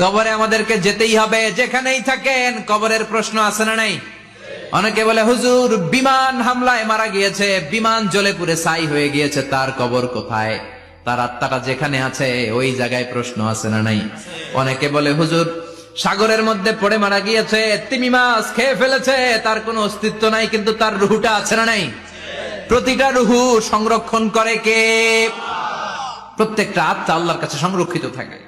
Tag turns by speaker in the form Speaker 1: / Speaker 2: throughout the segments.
Speaker 1: কবরে আমাদেরকে যেতেই হবে, যেখানেই থাকেন, কবরের প্রশ্ন আছে না নাই? অনেকে বলে, হুজুর, বিমান হামলায় মারা গিয়েছে, বিমান জ্বলে পুরে ছাই হয়ে গিয়েছে, তার কবর কোথায়? তার আত্মাটা যেখানে আছে, ওই জায়গায় প্রশ্ন আছে না নাই? অনেকে বলে, হুজুর, সাগরের মধ্যে পড়ে মারা গিয়েছে, তিমি মাছ খেয়ে ফেলেছে, তার কোনো অস্তিত্ব নাই, কিন্তু তার রুহুটা আছে না নাই? প্রতিটা রুহু সংরক্ষণ করে কে? প্রত্যেকটা আত্মা আল্লাহর কাছে সংরক্ষিত থাকে।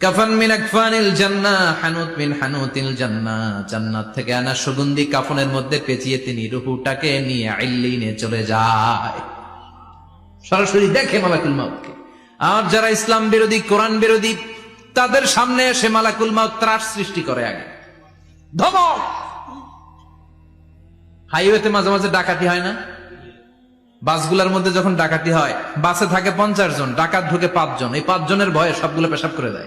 Speaker 1: কাফান জান্নাত থেকে সুগন্ধি কাফনের মধ্যে পেঁচিয়ে তিনি রুহুটাকে নিয়ে চলে যায়। সরাসরি দেখে আর যারা ইসলাম বিরোধী, কোরআন বিরোধী, তাদের সামনে এসে মালাকুল মাউত ত্রাস সৃষ্টি করে আগে। ধমক! হাইওয়েতে মাঝে মাঝে ডাকাতি হয় না? বাসগুলোর মধ্যে যখন ডাকাতি হয়, বাসে থাকে পঞ্চাশ জন, ডাকাত ঢুকে পাঁচজন। এই পাঁচজনের ভয়ে সবগুলো পেশাব করে দেয়।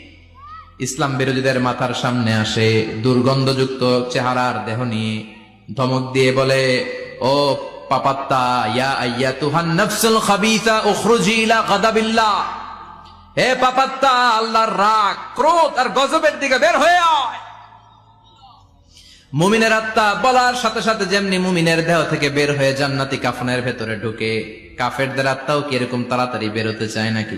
Speaker 1: ইসলাম বিরোধীদের মাথার সামনে আসে, দুর্গন্ধযুক্ত চেহারার দেহ নিয়ে। ধমক দিয়ে বলে, ও গজবের দিকে বের হয়ে আয়। মুমিনের আত্মা বলার সাথে সাথে যেমনি মুমিনের দেহ থেকে বের হয়ে জান্নাতি কাফনের ভেতরে ঢুকে, কাফেরদের আত্মাও কি এরকম তাড়াতাড়ি বেরোতে চায় নাকি?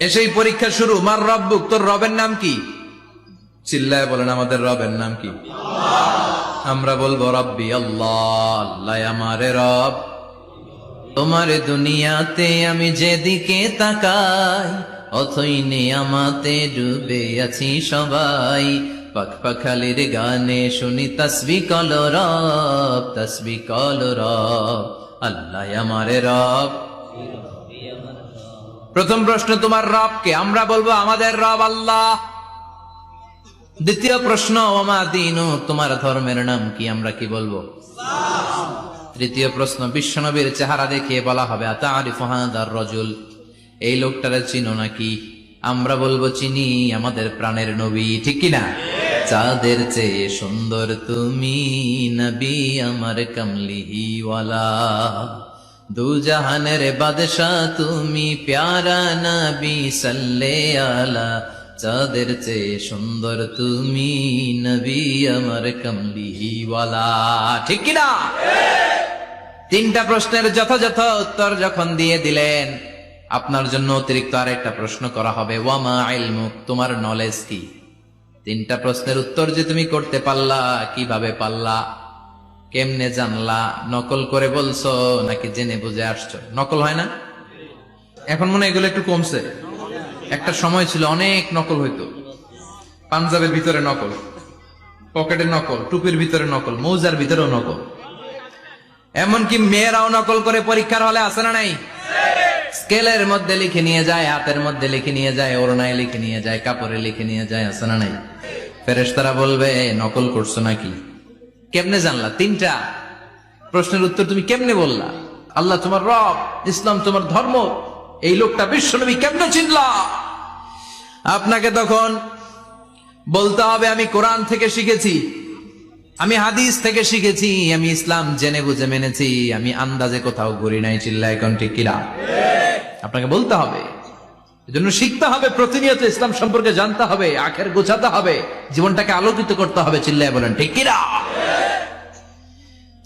Speaker 1: এসেই পরীক্ষা শুরু। মার রব্বুক, তোর রবের নাম কি? চিল্লায় বলেন, আমাদের রবের নাম কি? আমরা বলব, রব্বি আল্লাহ আল্লাহ আমারে রব। তোমার দুনিয়াতে আমি যেদিকে তাকাই, অথই আমাতে ডুবে আছি সবাই। পাখ পাখালির গানে শুনি, তসবি কল রব, তসবি কল রব, আল্লাহ আমারে রব। প্রথম প্রশ্ন, তোমার রবকে আমরা বলব আমাদের রব আল্লাহ? দ্বিতীয় প্রশ্ন, ওমা দিনু, তোমার ধর্মের নাম কি আমরা কি বলব? তৃতীয় প্রশ্ন, বিশ্বনবীর চেহারা দেখিয়ে বলা হবে রজুল? এই লোকটারে চিনো নাকি? আমরা বলব, চিনি, আমাদের প্রাণের নবী। ঠিক কিনা চাঁদের চেয়ে সুন্দর তুমি, নবী আমার কমলিহিওয়ালা। দু জাহানের বাদশাহ, তুমি প্যারা নবী সাল্লে আলা। চাঁদের চেয়ে সুন্দর তুমি নবী আমার কমলিহিওয়ালা ঠিক কিনা? তিনটা প্রশ্নের যথাযথ উত্তর যখন দিয়ে দিলেন, আপনার জন্য অতিরিক্ত আরেকটা প্রশ্ন করা হবে, ওয়ামা ইলমুক তোমার নলেজ কি? তিনটা প্রশ্নের উত্তর যে তুমি করতে পারলা, কীভাবে পারলা? কেমনে জানলা? নকল করে বলছো নাকি জেনে বুঝে আসছো? নকল হয় না? এখন মনে এগুলো একটু কমছে। একটা সময় ছিল অনেক নকল হইতো। পাঞ্জাবের ভিতরে নকল পকেটে নকল, টুপির ভিতরে নকল, মৌজার ভিতরেও নকল। এমনকি মেয়েরাও নকল করে পরীক্ষার হলে আসে না নাই? স্কেলের মধ্যে লিখে নিয়ে যায়, হাতের মধ্যে লিখে নিয়ে যায়, ওড়নায় লিখে নিয়ে যায়, কাপড়ে লিখে নিয়ে যায় আসে না নাই? ফেরেশতারা বলবে নকল করছ নাকি? কেমনে জানলা? তিনটা। প্রশ্নের উত্তর তুমি কেমনে বললা? আল্লাহ তোমার রব, ইসলাম তোমার ধর্ম, এই লোকটা বিশ্ব বিশ্বনবী কেমনে চিনলা? আপনাকে তখন বলতে হবে, আমি কোরআন থেকে শিখেছি, আমি হাদিস থেকে শিখেছি, আমি ইসলাম জেনে বুঝে মেনেছি, আমি আন্দাজে কোথাও ঘুরি নাই চিল্লা এখন ঠিক কিনা? আপনাকে বলতে হবে। এজন্য শিখতে হবে, প্রতিনিয়ত ইসলাম সম্পর্কে জানতে হবে, আখের গোছাতে হবে, জীবনটাকে আলোকিত করতে হবে, চিল্লায় বলেন, ঠিক কিনা?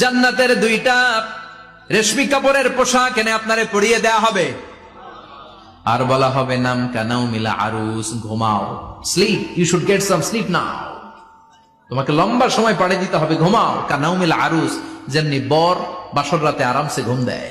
Speaker 1: জান্নাতের দুইটা রেশমি কাপড়ের পোশাক এনে আপনারে পরিয়ে দেয়া হবে। আর বলা হবে, নাম কানাও মিলা আরুস, ঘুমাও। Sleep you should get some sleep now তোমাকে লম্বা সময় পাড়ে দিতে হবে, ঘুমাও। কানাও মিলা আরুস, যেমনি বর বাসর রাতে আরামসে ঘুম দেয়।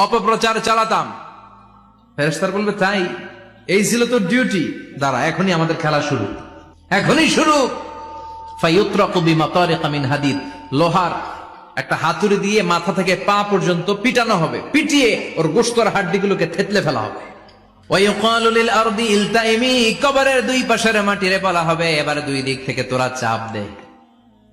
Speaker 1: অপপ্রচার চালাতাম। ফেরেস্তার বলবে, তাই, এই ছিল তোর ডিউটি দাঁড়া, এখনই আমাদের খেলা শুরু। এখনই শুরু। লোহার একটা হাতুড়ি দিয়ে মাথা থেকে পা পর্যন্ত পিটানো হবে। পিটিয়ে ওর গোস্তর হাড্ডিগুলোকে থেতলে ফেলা হবে। কবরের দুই পাশের মাটিরে বলা হবে, এবার দুই দিক থেকে তোরা চাপ দে।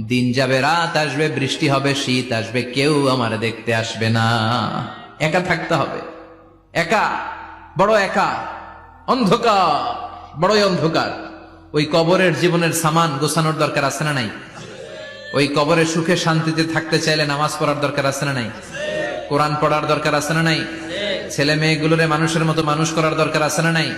Speaker 1: দিন যাবে, রাত আসবে, বৃষ্টি হবে, শীত আসবে, কেউ আমার দেখতে আসবে না। একা থাকতে হবে। একা, বড় একা, অন্ধকার, বড়ই অন্ধকার। ওই কবরের জীবনের সামান গোছানোর দরকার আছে না নাই? ওই কবরে সুখে শান্তিতে থাকতে চাইলে নামাজ পড়ার দরকার আছে না নাই? কোরআন পড়ার দরকার আছে না নাই? ছেলে মেয়েগুলোরে মানুষের মতো মানুষ করার দরকার আছে না নাই?